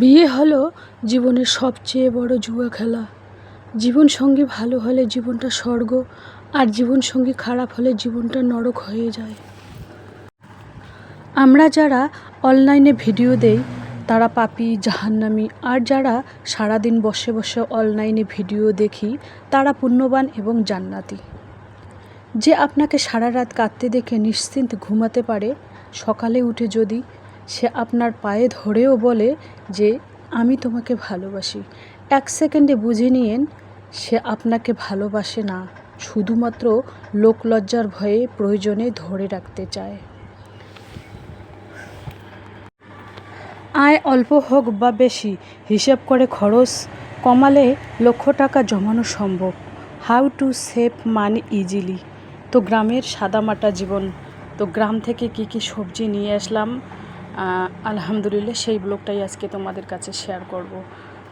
বিয়ে হলো জীবনের সবচেয়ে বড় জুয়া খেলা। জীবনসঙ্গী ভালো হলে জীবনটা স্বর্গ, আর জীবনসঙ্গী খারাপ হলে জীবনটা নরক হয়ে যায়। আমরা যারা অনলাইনে ভিডিও দেই, তারা পাপি, জাহান্নামি, আর যারা সারাদিন বসে বসে অনলাইনে ভিডিও দেখি, তারা পুণ্যবান এবং জান্নাতি। যে আপনাকে সারা রাত কাঁদতে দেখে নিশ্চিন্ত ঘুমাতে পারে, সকালে উঠে যদি আপনার পায়ে ধরেও বলে যে, আমি তোমাকে ভালোবাসি। এক সেকেন্ডে বুঝে নিয়েন, সে আপনাকে ভালোবাসে না, শুধুমাত্র লোকলজ্জার ভয়ে প্রয়োজনে ধরে রাখতে চায়। আয় অল্প হোক বা বেশি, হিসাব করে খরচ কমালে লক্ষ টাকা জমানো সম্ভব। How to save money easily. তো গ্রামের সাদামাটা জীবন। তো গ্রাম থেকে কি কি সবজি নিয়ে আসলাম? আলহামদুলিল্লাহ সেই ব্লগটাই আজকে তোমাদের কাছে শেয়ার করব।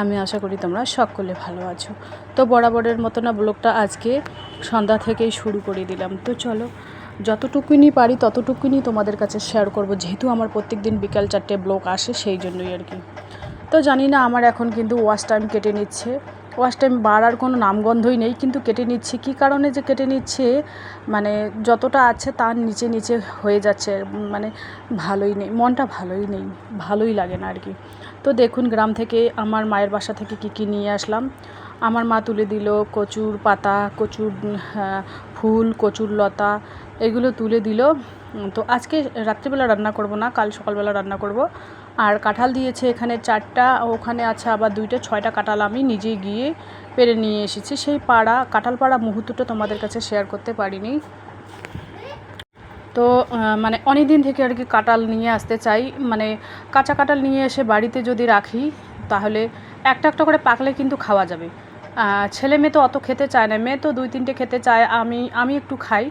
আমি আশা করি তোমরা সকলে ভালো আছো। তো বরাবরের মতো না, ব্লগটা আজকে সন্ধ্যা থেকেই শুরু করে দিলাম। তো চলো, যতটুকুনি পারি ততটুকুনি তোমাদের কাছে শেয়ার করব। যেহেতু আমার প্রত্যেক দিন বিকাল চারটে ব্লগ আসে, সেই জন্যই আর কি। তো জানি না, আমার এখন কিন্তু ওয়াশ টাইম কেটে নিচ্ছে। ওয়াশ টাইম বাড়ার কোনো নামগন্ধই নেই, কিন্তু কেটে নিচ্ছে। কী কারণে যে কেটে নিচ্ছে? মানে যতটা আছে তার নিচে নিচে হয়ে যাচ্ছে। মানে ভালোই নেই, মনটা ভালোই নেই, ভালোই লাগে না আর কি। তো দেখুন গ্রাম থেকে আমার মায়ের বাসা থেকে কী কী নিয়ে আসলাম। আমার মা তুলে দিল কচুর পাতা কচুর হ্যাঁ, ফুল কচুর লতা এগুলো তুলে দিল। তো আজকে রাত্রিবেলা রান্না করব না কাল সকালবেলা রান্না করব। আর কাঁঠাল দিয়েছে এখানে চারটা ওখানে আছে আবার দুইটা ছয়টা কাঁঠাল আমি নিজে গিয়ে পেরে নিয়ে এসেছি। সেই পাড়া কাঁঠাল পাড়া মুহূর্তটা তোমাদের কাছে শেয়ার করতে পারিনি। তো মানে অনেক দিন থেকে আর কি কাঁটাল নিয়ে আসতে চাই। মানে কাঁচা কাঁঠাল নিয়ে এসে বাড়িতে যদি রাখি, তাহলে একটা একটা করে পাকলে কিন্তু খাওয়া যাবে। ছেলে মেয়ে তো অত খেতে চায় না। মেয়ে তো দুই তিনটে খেতে চায়, আমি আমি একটু খাই।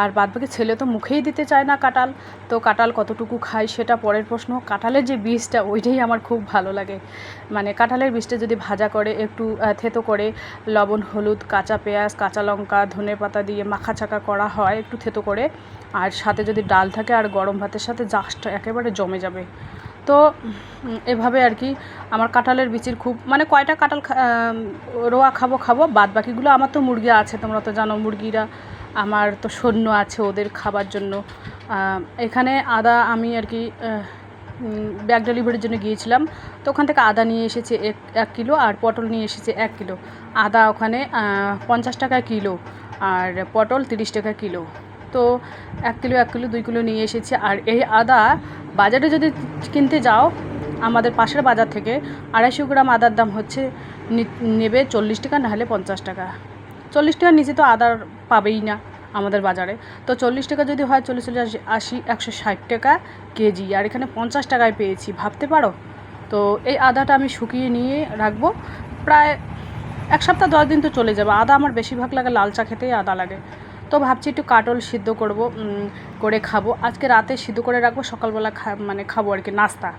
আর বাদবাকি ছেলে তো মুখেই দিতে চায় না কাঁঠাল। তো কাঁঠাল কতটুকু খাই সেটা পরের প্রশ্ন। কাঁঠালের যে বীজটা, ওইটাই আমার খুব ভালো লাগে। মানে কাঁঠালের বীজটা যদি ভাজা করে, একটু থেতো করে লবণ, হলুদ, কাঁচা পেঁয়াজ, কাঁচা লঙ্কা, ধনে পাতা দিয়ে মাখা ছাকা করা হয় একটু থেতো করে। আর সাথে যদি ডাল থাকে আর গরম ভাতের সাথে, জাস্ট একেবারে জমে যাবে। তো এভাবে আর কি আমার কাঁঠালের বিচির খুব মানে কয়টা কাঁঠাল রোয়া খাব খাব, বাদ বাকিগুলো আমার তো মুরগি আছে, তোমরা তো জানো মুরগিরা, আমার তো সৈন্য আছে ওদের খাবার জন্য। এখানে আদা আমি আর কি ব্যাগ ডেলিভারির জন্য গিয়েছিলাম, তো ওখান থেকে আদা নিয়ে এসেছে এক এক কিলো আর পটল নিয়ে এসেছে এক কিলো। আদা ওখানে পঞ্চাশ টাকা কিলো আর পটল তিরিশ টাকা কিলো। তো এক কিলো এক কিলো, দুই কিলো নিয়ে এসেছে আর এই আদা বাজারে যদি কিনতে যাও, আমাদের পাশের বাজার থেকে আড়াইশো গ্রাম আদার দাম হচ্ছে নেবে চল্লিশ টাকা, নাহলে পঞ্চাশ টাকা। চল্লিশ টাকার নিচে তো আদার পাবেই না আমাদের বাজারে। তো চল্লিশ টাকা যদি হয়, চল্লিশ চল্লিশ, আশি, একশো ষাট টাকা কেজি। আর এখানে পঞ্চাশ টাকায় পেয়েছি, ভাবতে পারো? তো এই আদাটা আমি শুকিয়ে নিয়ে রাখব। প্রায় এক সপ্তাহ, দশ দিন তো চলে যাবে। আদা আমার বেশিরভাগ লাগে লাল চা খেতেই আদা লাগে। তো ভাবছি একটু কাটল সিদ্ধ করব করে খাব। আজকে রাতে সিদ্ধ করে রাখব, সকালবেলা খা মানে খাব আর কি, নাস্তা।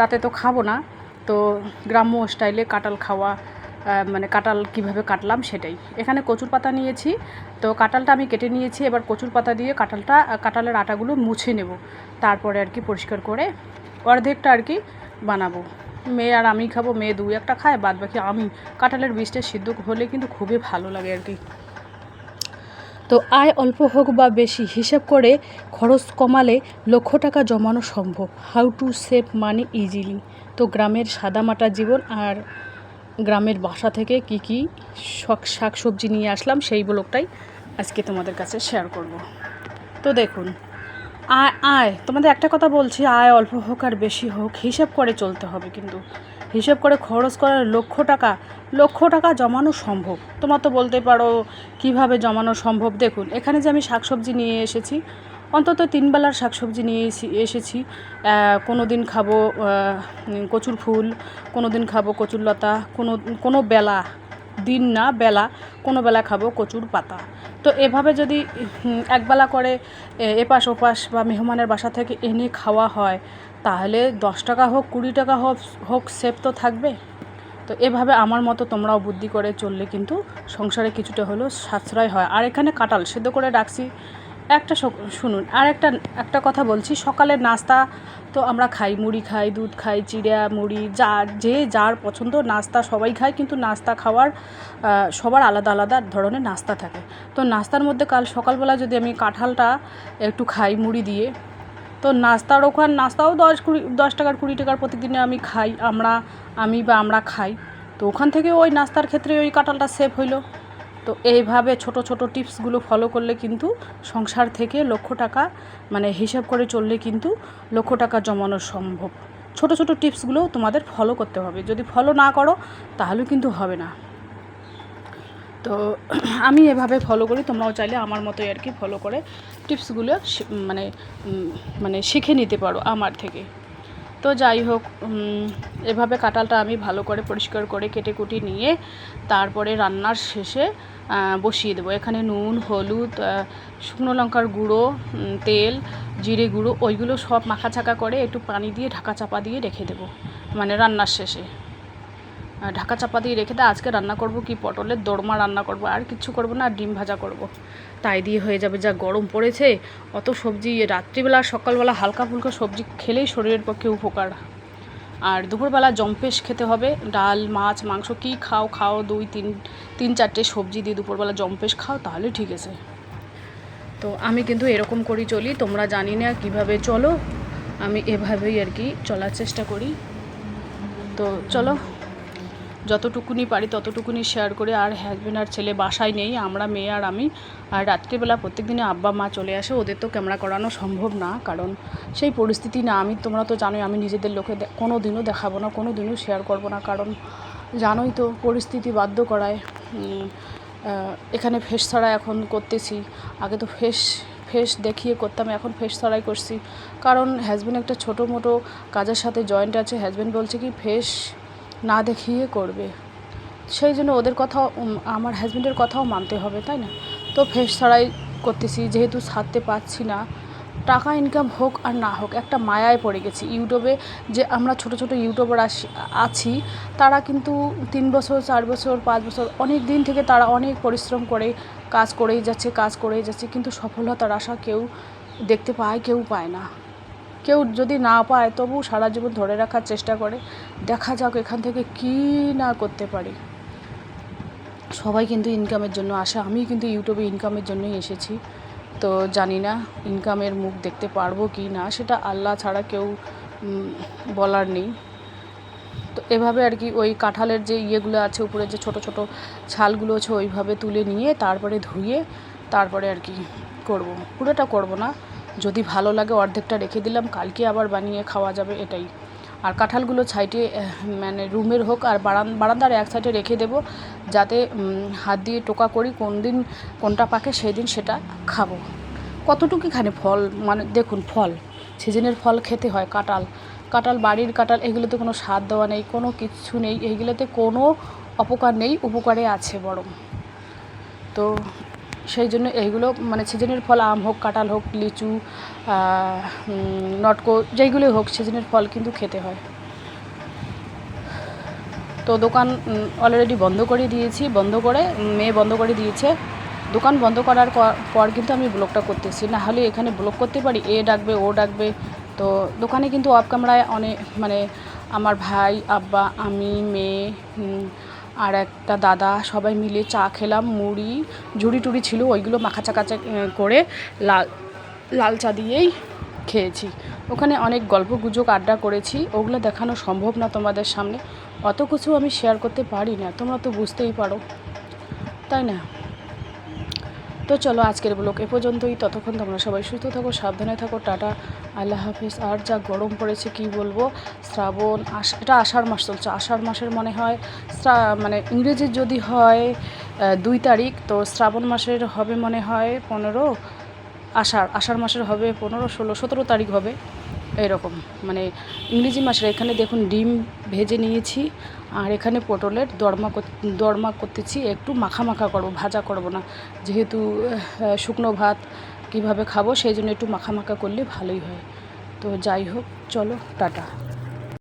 রাতে তো খাব না, তো গ্রাম্য স্টাইলে কাঁঠাল খাওয়া মানে কাঁঠাল কীভাবে কাটলাম সেটাই। এখানে কচুর পাতা নিয়েছি, তো কাঁঠালটা আমি কেটে নিয়েছি, এবার কচুর পাতা দিয়ে কাঁঠালটা কাঁঠালের আটাগুলো মুছে নেব। তারপরে আর কি পরিষ্কার করে অর্ধেকটা আর কি বানাবো। মেয়ে আর আমি খাব, মেয়ে দু একটা খায় বাদ বাকি আমি কাঁঠালের বীজটা সিদ্ধ হলে কিন্তু খুবই ভালো লাগে আর কি। তো আয় অল্প হোক বা বেশি, হিসেব করে খরচ কমালে লক্ষ টাকা জমানো সম্ভব। How to save money easily তো গ্রামের সাদামাটা জীবন আর গ্রামের বাসা থেকে কি কি শখ শাক সবজি নিয়ে আসলাম সেই ব্লগটাই আজকে তোমাদের কাছে শেয়ার করব। তো দেখুন, আয় আয়, তোমাদের একটা কথা বলছি, আয় অল্প হোক আর বেশি হোক, হিসাব করে চলতে হবে কিন্তু। হিসাব করে খরচ করার লক্ষ টাকা লক্ষ টাকা জমানো সম্ভব। তোমার তো বলতে পারো কীভাবে জমানো সম্ভব। দেখুন, এখানে যে আমি শাকসবজি নিয়ে এসেছি, অন্তত তিনবেলার শাকসবজি নিয়ে এসে- এসেছি। কোনো দিন খাব কচুর ফুল কোনো দিন খাব কচুর লতা, কোনো কোনো বেলা, দিন না, বেলা, কোনো বেলা খাব কচুর পাতা। তো এভাবে যদি একবেলা করে এপাশ ওপাশ বা মেহমানের বাসা থেকে এনে খাওয়া হয়, তাহলে দশ টাকা হোক, কুড়ি টাকা হোক হোক সেভ তো থাকবে। তো এভাবে আমার মতো তোমরাও বুদ্ধি করে চললে কিন্তু সংসারে কিছুটা হলেও সাশ্রয় হয়। আর এখানে কাঁঠাল সেদ্ধ করে রাখছি। একটা শুনুন, আর একটা একটা কথা বলছি, সকালের নাস্তা তো আমরা খাই, মুড়ি খাই, দুধ খাই চিড়া মুড়ি, যা, যে যার পছন্দ নাস্তা সবাই খায়, কিন্তু নাস্তা খাওয়ার সবার আলাদা আলাদা ধরনের নাস্তা থাকে। তো নাস্তার মধ্যে কাল সকালবেলা যদি আমি কাঁঠালটা একটু খাই, মুড়ি দিয়ে তো নাস্তার ওখান, নাস্তাও দশ কুড়ি, দশ টাকার, কুড়ি টাকার প্রতিদিনে আমি খাই, আমরা, আমি বা আমরা খাই। তো ওখান থেকে ওই নাস্তার ক্ষেত্রে ওই কাঁঠালটা সেভ হইল। তো এইভাবে ছোট ছোট টিপসগুলো ফলো করলে কিন্তু সংসার থেকে লক্ষ টাকা মানে হিসাব করে চললে কিন্তু লক্ষ টাকা জমানো সম্ভব। ছোট ছোট টিপসগুলো তোমাদের ফলো করতে হবে। যদি ফলো না করো, তাহলে কিন্তু হবে না। তো আমি এভাবে ফলো করি, তোমরাও চাইলে আমার মতোই আর কি ফলো করে টিপসগুলো মানে মানে শিখে নিতে পারো আমার থেকে। তো যাই হোক এভাবে কাঁঠালটা আমি ভালো করে পরিষ্কার করে কেটে কুটি নিয়ে তারপরে রান্নার শেষে বসিয়ে দেবো। এখানে নুন, হলুদ শুকনো লঙ্কার গুঁড়ো তেল, জিরে গুঁড়ো, ওইগুলো সব মাখা ছাকা করে একটু পানি দিয়ে ঢাকা চাপা দিয়ে রেখে দেবো মানে রান্নার শেষে। ঢাকা চাপা দিয়ে রেখে দেয় আজকে রান্না করব কি, পটলের দোরমা রান্না করব, আর কিছু করব না ডিম ভাজা করব। তাই দিয়ে হয়ে যাবে যা গরম পড়েছে, অত সবজি রাত্রিবেলা, সকালবেলা হালকা ফুলকা সবজি খেলেই শরীরের পক্ষে উপকার। আর দুপুরবেলা জম্পেশ খেতে হবে, ডাল, মাছ, মাংস কী খাও খাও, দুই, তিন তিন, চারটে সবজি দিয়ে দুপুরবেলা জম্পেশ খাও, তাহলে ঠিক আছে। তো আমি কিন্তু এরকম করেই চলি, তোমরা জানি না কীভাবে চলো, আমি এভাবেই আর কি চলার চেষ্টা করি। তো চলো যতটুকুনি পারি ততটুকুনি শেয়ার করে, আর হাজব্যান্ড আর ছেলে বাসায় নেই, আমরা মেয়ে আর আমি। আর রাত্রিবেলা প্রত্যেক দিনে আব্বা, মা চলে আসে, ওদের তো ক্যামেরা করানো সম্ভব না, কারণ সেই পরিস্থিতি না। আমি, তোমরা তো জানোই, আমি নিজেদের লোকে কোনো দিনও দেখাবো না কোনো দিনও শেয়ার করব না, কারণ জানোই তো পরিস্থিতি বাধ্য করায়। এখানে ফেস ছাড়া এখন করতেছি। আগে তো ফেস ফেস দেখিয়ে করতাম, এখন ফেস ছাড়াই করছি। কারণ হাজব্যান্ড একটা ছোটো মোটো কাজের সাথে জয়েন্ট আছে। হাজব্যান্ড বলছে কি ফেস না দেখিয়ে করবে। সেই জন্য ওদের কথাও আমার হাজব্যান্ডের কথাও মানতে হবে, তাই না? তো ফেস ছাড়াই করতেছি, যেহেতু ছাড়তে পারছি না। টাকা ইনকাম হোক আর না হোক, একটা মায়ায় পড়ে গেছি। ইউটিউবে যে আমরা ছোট ছোট ইউটিউবার আছি, তারা কিন্তু তিন বছর, চার বছর, পাঁচ বছর, অনেক দিন থেকে তারা অনেক পরিশ্রম করে, কাজ করেই যাচ্ছে, কাজ করেই যাচ্ছে, কিন্তু সফলতার আশা কেউ দেখতে পায়, কেউ পায় না। কেউ যদি না পায়, তবু সারা জীবন ধরে রাখার চেষ্টা করে। দেখা যাক এখান থেকে কী না করতে পারি। সবাই কিন্তু ইনকামের জন্য আসে। আমি কিন্তু ইউটিউবে ইনকামের জন্যই এসেছি। তো জানি না ইনকামের মুখ দেখতে পারব কি না, সেটা আল্লাহ ছাড়া কেউ বলার নেই। তো এভাবে আর কি ওই কাঁঠালের যে ইয়েগুলো আছে, উপরে যে ছোট ছোট ছালগুলো আছে, ওইভাবে তুলে নিয়ে তারপরে ধুয়ে তারপরে আর কি করব। পুরোটা করব না। যদি ভালো লাগে অর্ধেকটা রেখে দিলাম, কালকে আবার বানিয়ে খাওয়া যাবে এটাই। আর কাঁঠালগুলো সাইডে মানে রুমের হোক আর বারান, বারান্দার এক সাইডে রেখে দেবো, যাতে হাত দিয়ে টোকা করি কোন দিন, কোনটা পাকে সেই দিন সেটা খাব। কতটুকু খানে ফল মানে দেখুন ফল, সিজনের ফল খেতে হয় কাঁঠাল। কাঁঠাল বাড়ির কাঁঠাল, এগুলোতে কোনো স্বাদ দেওয়া নেই, কোনো কিছু নেই, এইগুলোতে কোনো অপকার নেই, উপকারে আছে বরং। তো সেই জন্য এইগুলো মানে সিজনের ফল আম হোক, কাঁঠাল হোক, লিচু নটকো, যেইগুলোই হোক, সিজনের ফল কিন্তু খেতে হয়। তো দোকান অলরেডি বন্ধ করে দিয়েছি, বন্ধ করে মেয়ে বন্ধ করে দিয়েছে। দোকান বন্ধ করার পর কিন্তু আমি ব্লগটা করতেছি। না হলে এখানে ব্লগ করতে পারি, এ ডাকবে, ও ডাকবে। তো দোকানে কিন্তু অফ ক্যামেরায় অনেক মানে আমার ভাই, আব্বা, আমি, মেয়ে আর একটা দাদা, সবাই মিলে চা খেলাম, মুড়ি, ঝুড়ি টুড়ি ছিল, ওইগুলো মাখা চাকা করে লাল লাল চা দিয়েই খেয়েছি। ওখানে অনেক গল্প গুজব, আড্ডা করেছি, ওগুলো দেখানো সম্ভব না তোমাদের সামনে। অত কিছু আমি শেয়ার করতে পারি না, তোমরা তো বুঝতেই পারো। তাই না? তো চলো আজকের ব্লগ এ পর্যন্তই। ততক্ষণ তোমরা সবাই সুস্থ থাকো, সাবধানে থাকো, টাটা, আল্লাহ হাফিজ। আর যা গরম পড়েছে, কি বলব? শ্রাবণ আষ, এটা আষাঢ় মাস চলছে। আষাঢ় মাসের মনে হয় মানে ইংরেজির যদি হয় দুই তারিখ, তো শ্রাবণ মাসের হবে মনে হয় পনেরো, আষাঢ় আষাঢ় মাসের হবে পনেরো, ষোলো, সতেরো তারিখ হবে। এরকম। মানে ইংরেজি মাসের এখানে দেখুন ডিম ভেজে নিয়েছি, আর এখানে পটলের দরমা দরমা করতেছি। একটু মাখা মাখা করব, ভাজা করব না। যেহেতু শুকনো ভাত কীভাবে খাব সেই জন্য একটু মাখা মাখা করলে ভালোই হয়। তো যাই হোক, চলো, টাটা।